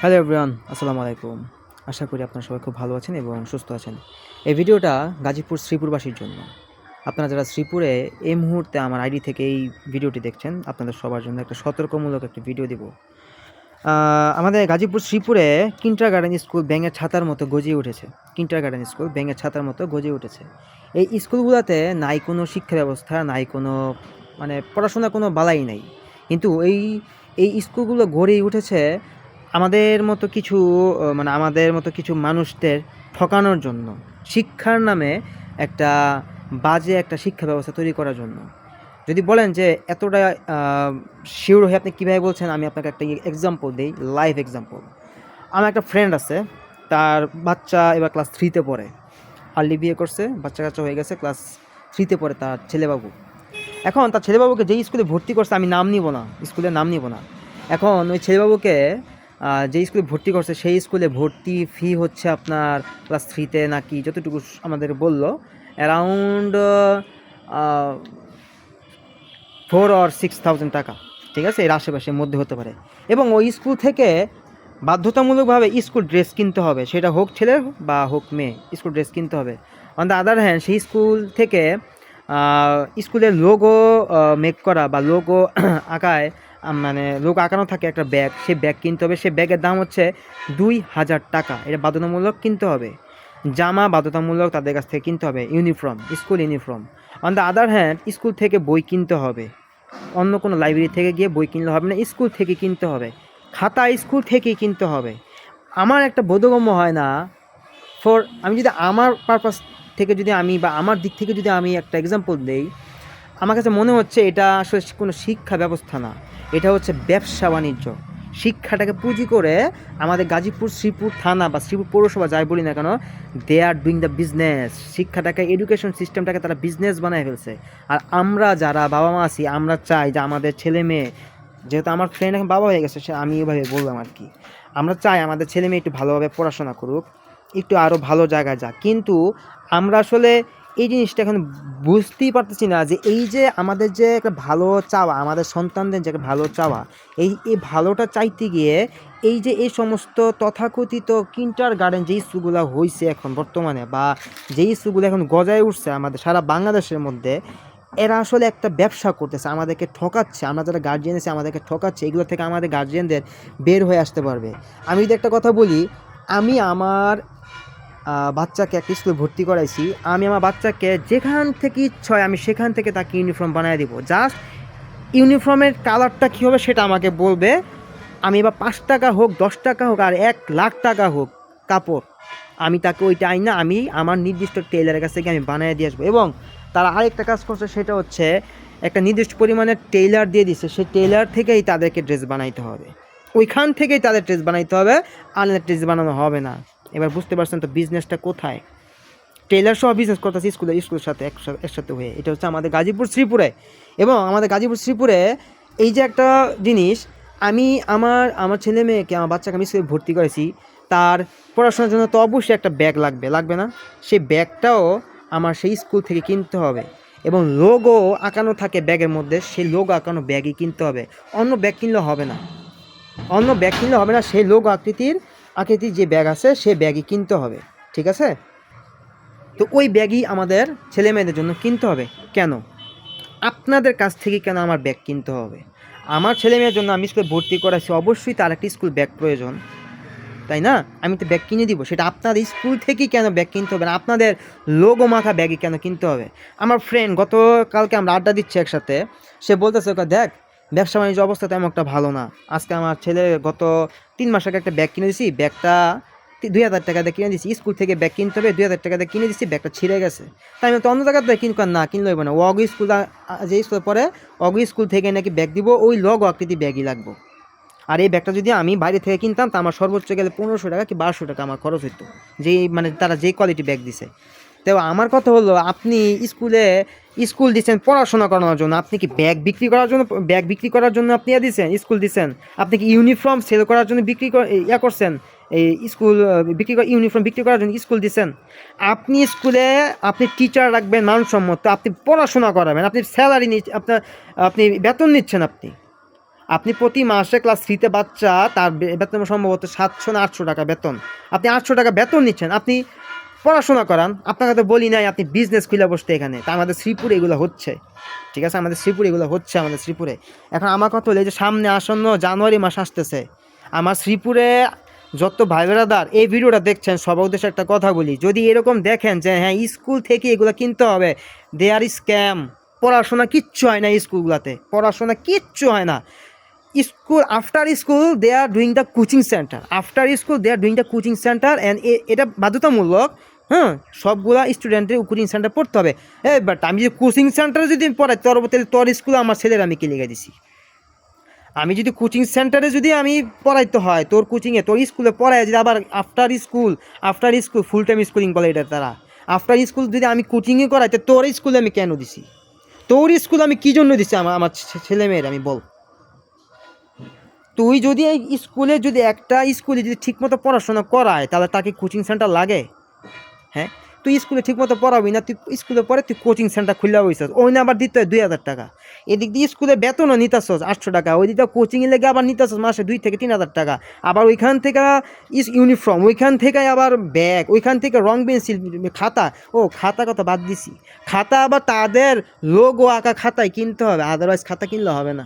Hello everyone আসসালামু আলাইকুম। আশা করি আপনারা সবাই খুব ভালো আছেন এবং সুস্থ আছেন। এই ভিডিওটা গাজীপুর শ্রীপুরবাসীর জন্য। আপনারা যারা শ্রীপুরে এই মুহূর্তে আমার আইডি থেকে এই ভিডিওটি দেখছেন, আপনাদের সবার জন্য একটা সতর্কমূলক একটা ভিডিও দিব। আমাদের গাজীপুর শ্রীপুরে কিন্টার গার্ডেন স্কুল ব্যাঙের ছাতার মতো গজিয়ে উঠেছে। কিন্টার গার্ডেন স্কুল ব্যাঙের ছাতার মতো গজিয়ে উঠেছে। এই স্কুলগুলোতে নাই কোনো শিক্ষা ব্যবস্থা, নাই কোনো মানে পড়াশোনা কোনো বালাই নাই। কিন্তু এই এই স্কুলগুলো গড়েই উঠেছে আমাদের মতো কিছু মানে আমাদের মতো কিছু মানুষদের ঠকানোর জন্য, শিক্ষার নামে একটা বাজে একটা শিক্ষা ব্যবস্থা তৈরি করার জন্য। যদি বলেন যে এতটা শিওর হয়ে আপনি কীভাবে বলছেন, আমি আপনাকে একটা এক্সাম্পল দিই লাইভ এক্সাম্পল আমার একটা ফ্রেন্ড আছে, তার বাচ্চা এবার ক্লাস থ্রিতে পড়ে। আর্লি বিয়ে করছে, বাচ্চা কাচ্চা হয়ে গেছে ক্লাস থ্রিতে পড়ে তার ছেলেবাবু। এখন তার ছেলেবাবুকে যেই স্কুলে ভর্তি করছে, আমি নাম নিব না স্কুলের নাম নিব না। এখন ওই ছেলেবাবুকে যে স্কুলে ভর্তি করছে, সেই স্কুলে ভর্তি ফি হচ্ছে আপনার ক্লাস থ্রিতে নাকি যতটুকু আমাদের বলল around four or six thousand টাকা। ঠিক আছে? এর আশেপাশের মধ্যে হতে পারে। এবং ওই স্কুল থেকে বাধ্যতামূলকভাবে স্কুল ড্রেস কিনতে হবে। সেটা হোক ছেলের বা হোক মেয়ে স্কুল ড্রেস কিনতে হবে। অন দ্য আদার হ্যান্ড সেই স্কুল থেকে স্কুলের লোগো মেক করা বা লোগো আঁকায় মানে লোক আঁকানো থাকে একটা ব্যাগ সেই ব্যাগ কিনতে হবে। সেই ব্যাগের দাম হচ্ছে দুই হাজার টাকা। এটা বাধ্যতামূলক কিনতে হবে। জামা বাধ্যতামূলক তাদের কাছ থেকে কিনতে হবে। Uniform school uniform on the other hand school থেকে বই কিনতে হবে। অন্য কোনো লাইব্রেরি থেকে গিয়ে বই কিনলে হবে না স্কুল থেকে কিনতে হবে। খাতা স্কুল থেকেই কিনতে হবে। আমার একটা বোধগম্য হয় না ফর আমি যদি আমার পারপাস থেকে যদি আমি বা আমার দিক থেকে যদি আমি একটা এক্সাম্পল দেই, আমার কাছে মনে হচ্ছে এটা আসলে কোনো শিক্ষা ব্যবস্থা না। এটা হচ্ছে ব্যবসা বাণিজ্য। শিক্ষাটাকে পুঁজি করে আমাদের গাজীপুর, শ্রীপুর থানা বা শ্রীপুর পৌরসভা যাই বলি না কেন they are doing the business শিক্ষাটাকে এডুকেশন সিস্টেমটাকে তারা বিজনেস বানায় ফেলছে। আর আমরা যারা বাবা মা আছি, আমরা চাই যে আমাদের ছেলে মেয়ে, যেহেতু আমার ফ্রেন্ড এখন বাবা হয়ে গেছে, সে আমি এভাবে বললাম আর কি। আমরা চাই আমাদের ছেলে মেয়ে একটু ভালোভাবে পড়াশোনা করুক, একটু আরও ভালো জায়গায় যাক। কিন্তু আমরা আসলে এই জিনিসটা এখন বুঝতেই পারতেছি না যে এই যে আমাদের যে একটা ভালো চাওয়া, আমাদের সন্তানদের যে একটা ভালো চাওয়া, এই এই ভালোটা চাইতে গিয়ে এই যে এই সমস্ত তথাকথিত কিন্টার গার্ডেন যেই স্কুলগুলো হয়েছে এখন বর্তমানে বা যেই ইস্যুগুলো এখন গজায় উঠছে আমাদের সারা বাংলাদেশের মধ্যে, এরা আসলে একটা ব্যবসা করতেছে, আমাদেরকে ঠকাচ্ছে, আমরা যারা গার্জিয়ান আছে আমাদেরকে ঠকাচ্ছে, এগুলো থেকে আমাদের গার্জিয়ানদের বের হয়ে আসতে পারবে। আমি যদি একটা কথা বলি, আমি আমার বাচ্চাকে একটা স্কুলে ভর্তি করাইছি। আমি আমার বাচ্চাকে যেখান থেকে ইচ্ছা আমি সেখান থেকে তাকে ইউনিফর্ম বানিয়ে দিব। জাস্ট ইউনিফর্মের কালারটা কী হবে সেটা আমাকে বলবে। আমি এবার পাঁচ টাকা হোক, দশ টাকা হোক, আর এক লাখ টাকা হোক কাপড়, আমি তাকে ওইটা আই না আমি আমার নির্দিষ্ট টেলারের কাছ থেকে আমি বানিয়ে দিয়ে আসব। এবং তারা আরেকটা কাজ করছে, সেটা হচ্ছে একটা নির্দিষ্ট পরিমাণের টেইলার দিয়ে দিচ্ছে সেই টেইলার থেকেই তাদেরকে ড্রেস বানাইতে হবে। ওইখান থেকেই তাদের ড্রেস বানাইতে হবে আনলে ড্রেস বানানো হবে না। এবার বুঝতে পারছেন তো বিজনেসটা কোথায়? টেইলার সহ বিজনেস করতেছে স্কুলে স্কুলের সাথে একসাথে হয়ে। এটা হচ্ছে আমাদের গাজীপুর, শ্রীপুরে। এবং আমাদের গাজীপুর, শ্রীপুরে এই যে একটা জিনিস, আমি আমার আমার ছেলে মেয়েকে, আমার বাচ্চাকে আমি স্কুলে ভর্তি করেছি, তার পড়াশোনার জন্য তো অবশ্যই একটা ব্যাগ লাগবে লাগবে না? সেই ব্যাগটাও আমার সেই স্কুল থেকে কিনতে হবে। এবং লোগো আঁকানো থাকে ব্যাগের মধ্যে, সেই লোগো আঁকানো ব্যাগই কিনতে হবে। অন্য ব্যাগ কিনলে হবে না। অন্য ব্যাগ কিনলে হবে না, সেই লোগো আকৃতির আকৃতির যে ব্যাগ আছে সে ব্যাগই কিনতে হবে, ঠিক আছে? তো ওই ব্যাগই আমাদের ছেলে মেয়েদের জন্য কিনতে হবে। কেন? আপনাদের কাছ থেকে কেন আমার ব্যাগ কিনতে হবে? আমার ছেলে মেয়ের জন্য আমি স্কুলে ভর্তি করাচ্ছি অবশ্যই তার একটা স্কুল ব্যাগ প্রয়োজন। তাই না? আমি তো ব্যাগ কিনে দিব, সেটা আপনাদের স্কুল থেকেই কেন ব্যাগ কিনতে হবে? না আপনাদের লোগো মাখা ব্যাগই কেন কিনতে হবে? আমার ফ্রেন্ড গতকালকে আমরা আড্ডা দিচ্ছি একসাথে, সে বলতেছে, ওকে, দেখ ব্যবসা বাণিজ্য অবস্থা তেমন একটা ভালো না। আজকে আমার ছেলে গত তিন মাস আগে একটা ব্যাগ কিনে দিয়েছি ব্যাগটা দুই হাজার টাকা দিয়ে কিনে দিয়েছি স্কুল থেকে ব্যাগ কিনতে হবে, দুই হাজার টাকা দিয়ে কিনে দিয়েছি ব্যাগটা ছিঁড়ে গেছে। তাই আমি তো অন্য জায়গাতে কিনবো না কিনলে হইব না। অগ স্কুল যে স্কুল পরে অগ স্কুল থেকে নাকি ব্যাগ দিব, ওই লগ আকৃতি ব্যাগই লাগবো। আর এই ব্যাগটা যদি আমি বাইরে থেকে কিনতাম, তা আমার সর্বোচ্চ গেলে পনেরোশো টাকা কি বারোশো টাকা আমার খরচ হতো যেই মানে তারা যেই কোয়ালিটি ব্যাগ দিছে। তো আমার কথা হলো, আপনি স্কুলে স্কুল দিচ্ছেন পড়াশোনা করানোর জন্য। আপনি কি ব্যাগ বিক্রি করার জন্য, ব্যাগ বিক্রি করার জন্য আপনি ইয়া দিচ্ছেন, স্কুল দিচ্ছেন? আপনি কি ইউনিফর্ম সেল করার জন্য বিক্রি কর- ইয়া করছেন? এই স্কুল বিক্রি করা ইউনিফর্ম বিক্রি করার জন্য স্কুল দিচ্ছেন। আপনি স্কুলে, আপনি টিচার রাখবেন মানসম্মত, আপনি পড়াশোনা করাবেন, আপনি স্যালারি নিচ্ছেন আপনার, আপনি বেতন নিচ্ছেন আপনি। আপনি প্রতি মাসে ক্লাস থ্রিতে বাচ্চা, তার বেতন সম্ভবত সাতশো না আটশো টাকা বেতন। আপনি আটশো টাকা বেতন নিচ্ছেন। আপনি পড়াশোনা করান। আপনাকে তো বলি নাই, আপনি বিজনেস খুলে বসতে এখানে। তা আমাদের শ্রীপুরে এগুলো হচ্ছে। ঠিক আছে, আমাদের শ্রীপুরে এগুলো হচ্ছে আমাদের শ্রীপুরে। এখন আমার কথা হলো যে সামনে আসন্ন জানুয়ারি মাস আসতেছে। আমার শ্রীপুরে যত ভাই বেড়াদার এই ভিডিওটা দেখছেন, সবার উদ্দেশ্যে একটা কথা বলি। যদি এরকম দেখেন যে হ্যাঁ স্কুল থেকে এগুলো কিনতে হবে দে আর স্ক্যাম পড়াশোনা কিচ্ছু হয় না স্কুলগুলোতে। পড়াশোনা কিচ্ছু হয় না। School after school they are doing the coaching centre after school they are doing the coaching centre and এটা বাধ্যতামূলক হ্যাঁ সবগুলা স্টুডেন্টের কোচিং সেন্টার পড়তে হবে। এ বাট আমি যদি কোচিং সেন্টারে যদি পড়াই, তোর তাহলে তোর স্কুলে আমার ছেলের আমি কি লিখে দিছি? আমি যদি কোচিং সেন্টারে যদি আমি পড়াইতে হয়, তোর কোচিংয়ে তোর স্কুলে পড়াই, যদি আবার after school after school full time schooling বলে এটা তারা। আফটার স্কুল যদি আমি কোচিংয়ে করাই, তো তোর স্কুলে আমি কেন দিছি? তোর স্কুল আমি কী জন্য দিছি আমার আমার ছেলে মেয়ের, আমি বল। তুই যদি এই স্কুলে যদি একটা স্কুলে যদি ঠিকমতো পড়াশোনা করায়, তাহলে তাকে কোচিং সেন্টার লাগে? হ্যাঁ? তুই স্কুলে ঠিকমতো পড়াবি না, তুই স্কুলে পরে তুই কোচিং সেন্টার খুলে বসছিস ওই না আবার দিতে হয় দুই হাজার টাকা। এদিক দিয়ে স্কুলে বেতনও নিতেছস আটশো টাকা। ওই দিকে কোচিংয়ে লেগে আবার নিতেছস মাসে দুই থেকে তিন হাজার টাকা। আবার ওইখান থেকে ইস ইউনিফর্ম ওইখান থেকে আবার ব্যাগ ওইখান থেকে রং পেন্সিল খাতা। ও, খাতা কথা বাদ দিছি। খাতা আবার তাদের লোগো আঁকা খাতায় কিনতে হবে আদারওয়াইজ খাতা কিনলে হবে না।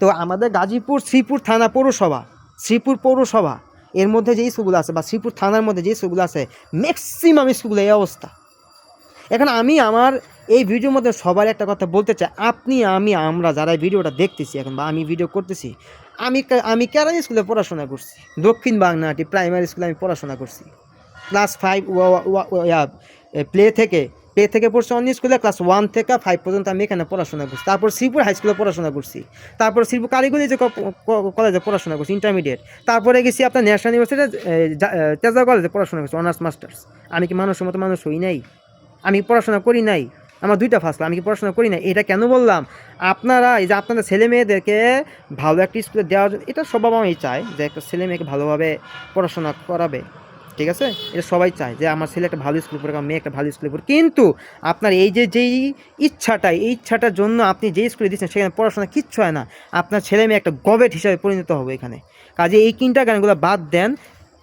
তো আমাদের গাজীপুর, শ্রীপুর থানা পৌরসভা, শ্রীপুর পৌরসভা। এর মধ্যে যে স্কুলগুলো আছে বা শ্রীপুর থানার মধ্যে যে স্কুলগুলো আছে ম্যাক্সিমাম স্কুলে এই অবস্থা। এখন আমি আমার এই ভিডিওর মধ্যে সবার একটা কথা বলতে চাই। আপনি, আমি, আমরা যারা ভিডিওটা দেখতেছি এখন বা আমি ভিডিও করতেছি, আমি আমি কেরানি স্কুলে পড়াশোনা করছি? দক্ষিণ বাংলাটি প্রাইমারি স্কুলে আমি পড়াশোনা করছি। ক্লাস ফাইভ প্লে থেকে প্লে থেকে পড়ছি অন্য স্কুলে ক্লাস ওয়ান থেকে ফাইভ পর্যন্ত আমি এখানে পড়াশোনা করছি। তারপর শ্রীপুর হাই স্কুলে পড়াশোনা করছি। তারপর শ্রীপুর কারিগরি যে কলেজে পড়াশোনা করছি ইন্টারমিডিয়েট তারপরে গেছি আপনার ন্যাশনাল ইউনিভার্সিটি তেজা কলেজে পড়াশোনা করছি অনার্স মাস্টার্স আমি কি মানুষের মতো মানুষ হই নাই? আমি পড়াশোনা করি নাই। আমার দুইটা ফার্স্ট আমি কি পড়াশোনা করি না এটা কেন বললাম? আপনারা, এই যে আপনাদের ছেলে মেয়েদেরকে ভালো একটা স্কুলে দেওয়ার জন্য, এটা সব মাই চায় যে একটা ছেলে মেয়েকে ভালোভাবে পড়াশোনা করাবে। ঠিক আছে? এটা সবাই চায় যে আমার ছেলে একটা ভালো স্কুলে পড়ে আমার মেয়ে একটা ভালো স্কুলে পড়ে কিন্তু আপনার এই যে, যেই ইচ্ছাটা, এই ইচ্ছাটার জন্য আপনি যেই স্কুলে দিচ্ছেন, সেখানে পড়াশোনা কিচ্ছু হয় না। আপনার ছেলে মেয়ে একটা গবেট হিসাবে পরিণত হবে এখানে। কাজে এই কিনটা গানগুলো বাদ দেন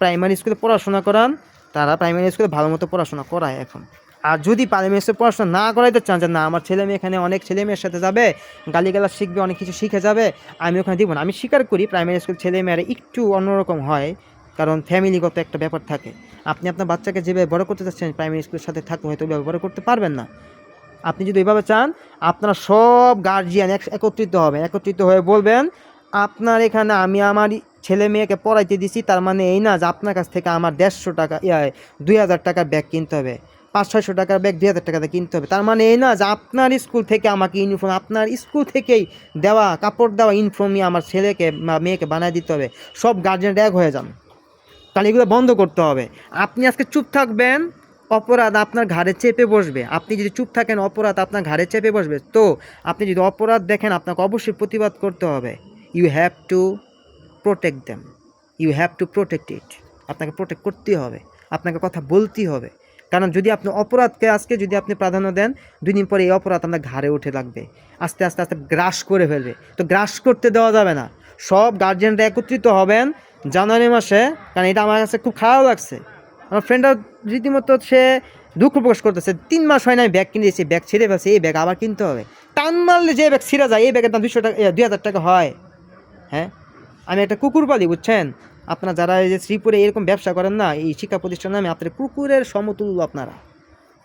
প্রাইমারি স্কুলে পড়াশোনা করান, তারা প্রাইমারি স্কুলে ভালো মতো পড়াশোনা করায় এখন। আর যদি প্রাইমারি স্কুলে পড়াশোনা না করাইতে চান, যে না, আমার ছেলে মেয়ে এখানে অনেক ছেলে মেয়ের সাথে যাবে গালিগালা শিখবে, অনেক কিছু শিখে যাবে, আমি ওখানে দিব না। আমি স্বীকার করি প্রাইমারি স্কুল ছেলে মেয়েরা একটু অন্যরকম হয়। কারণ ফ্যামিলিগত একটা ব্যাপার থাকে। আপনি আপনার বাচ্চাকে যেভাবে বড় করতে চাচ্ছেন প্রাইমারি স্কুলের সাথে থাকতে হয়তো ওইভাবে বড় করতে পারবেন না। আপনি যদি ওইভাবে চান, আপনারা সব গার্জিয়ান একত্রিত হবে। একত্রিত হয়ে বলবেন, আপনার এখানে আমি আমার ছেলে মেয়েকে পড়াইতে দিছি, তার মানে এই না যে আপনার কাছ থেকে আমার দেড়শো টাকা, ইয়া, দুই হাজার টাকার ব্যাগ কিনতে হবে। পাঁচ, ছয়শো টাকার ব্যাগ দুই হাজার টাকাতে কিনতে হবে। তার মানে এই না যে আপনার স্কুল থেকে আমাকে ইউনিফর্ম আপনার স্কুল থেকেই দেওয়া, কাপড় দেওয়া ইউনিফর্মই আমার ছেলেকে বা মেয়েকে বানিয়ে দিতে হবে। সব গার্জিয়ান এক হয়ে যান। তাহলে এগুলো বন্ধ করতে হবে। আপনি আজকে চুপ থাকবেন, অপরাধ আপনার ঘাড়ে চেপে বসবে। আপনি যদি চুপ থাকেন, অপরাধ আপনার ঘাড়ে চেপে বসবে। তো, আপনি যদি অপরাধ দেখেন, আপনাকে অবশ্যই প্রতিবাদ করতে হবে। You have to protect them you have to protect it আপনাকে প্রোটেক্ট করতেই হবে। আপনাকে কথা বলতেই হবে। কারণ যদি আপনি অপরাধকে আজকে যদি আপনি প্রাধান্য দেন, দুই দিন পরে এই অপরাধ আপনার ঘাড়ে উঠে লাগবে। আস্তে আস্তে আস্তে গ্রাস করে ফেলবে। তো গ্রাস করতে দেওয়া যাবে না। সব গার্জেনরা একত্রিত হবেন। জানুয়ারি মাসে, কারণ এটা আমার কাছে খুব খারাপ লাগছে। আমার ফ্রেন্ডরা রীতিমতো সে দুঃখ প্রকাশ করতেছে, তিন মাস হয় না আমি ব্যাগ কিনে দিয়েছি ব্যাগ ছিঁড়ে ফেলছে, এই ব্যাগ আবার কিনতে হবে। টান মারলে যে ব্যাগ ছিঁড়া যায়, এই ব্যাগের দাম দুশো টাকা দুই হাজার টাকা হয়। হ্যাঁ? আমি একটা কুকুর পালি বুঝছেন? আপনারা যারা এই যে শ্রীপুরে এরকম ব্যবসা করেন না, এই শিক্ষা প্রতিষ্ঠানে আমি আপনার কুকুরের সমতুল্য আপনারা।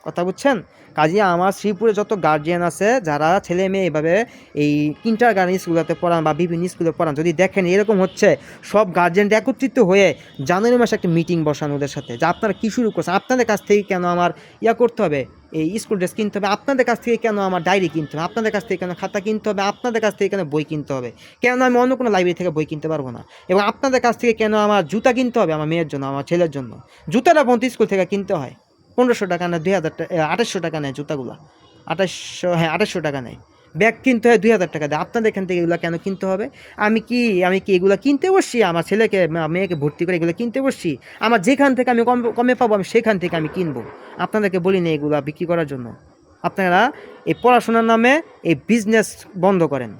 কথা বুঝছেন? কাজে আমার শ্রীপুরে যত গার্জিয়ান আছে, যারা ছেলে মেয়ে এভাবে এই কিন্টার গার্ডেন স্কুলগুলোতে পড়ান বা বিভিন্ন স্কুলে পড়ান, যদি দেখেন এরকম হচ্ছে, সব গার্জিয়ানরা একত্রিত হয়ে জানুয়ারি মাসে একটা মিটিং বসান ওদের সাথে, যে আপনারা কী শুরু করছেন, আপনাদের কাছ থেকে কেন আমার ইয়া করতে হবে, এই স্কুল ড্রেস কিনতে হবে, আপনাদের কাছ থেকে কেন আমার ডায়েরি কিনতে হবে, আপনাদের কাছ থেকে কেন খাতা কিনতে হবে, আপনাদের কাছ থেকে কেন বই কিনতে হবে, কেন আমি অন্য কোনো লাইব্রেরি থেকে বই কিনতে পারব না, এবং আপনাদের কাছ থেকে কেন আমার জুতা কিনতে হবে আমার মেয়ের জন্য, আমার ছেলের জন্য, জুতাটা পর্যন্ত স্কুল থেকে কিনতে হয়। পনেরোশো টাকা না দুই হাজার টাকা আঠাশশো টাকা নেয় জুতাগুলো। আঠাশশো হ্যাঁ আঠাশশো টাকা নেয়। ব্যাগ কিনতে হয় দুই হাজার টাকা দেয়। আপনাদের এখান থেকে এগুলো কেন কিনতে হবে? আমি কি আমি কি এগুলো কিনতে বসছি? আমার ছেলেকে মেয়েকে ভর্তি করে এগুলো কিনতে বসছি? আমার যেখান থেকে আমি কম, কমে পাবো, আমি সেখান থেকে আমি কিনবো। আপনাদেরকে বলি না এগুলো বিক্রি করার জন্য। আপনারা এই পড়াশোনার নামে এই বিজনেস বন্ধ করেন।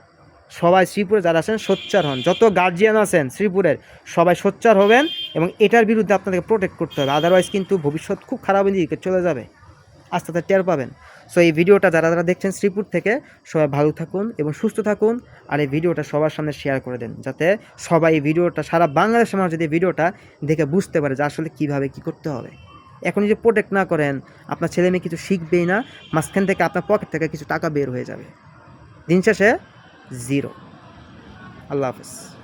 সবাই শ্রীপুরে যারা আছেন, সোচ্চার হন। যত গার্জিয়ান আছেন শ্রীপুরের, সবাই সোচ্চার হবেন এবং এটার বিরুদ্ধে আপনাদেরকে প্রোটেক্ট করতে হবে। আদারওয়াইজ কিন্তু ভবিষ্যৎ খুব খারাপ দিকে চলে যাবে। আস্তে আস্তে টের পাবেন। সো এই ভিডিওটা যারা যারা দেখছেন শ্রীপুর থেকে, সবাই ভালো থাকুন এবং সুস্থ থাকুন আর এই ভিডিওটা সবার সামনে শেয়ার করে দেন, যাতে সবাই এই ভিডিওটা, সারা বাংলাদেশের মানুষ যদি ভিডিওটা দেখে বুঝতে পারে যে আসলে কীভাবে কী করতে হবে। এখন যদি প্রোটেক্ট না করেন, আপনার ছেলে মেয়ে কিছু শিখবেই না, মাঝখান থেকে আপনার পকেট থেকে কিছু টাকা বের হয়ে যাবে। দিন শেষে zero. I love.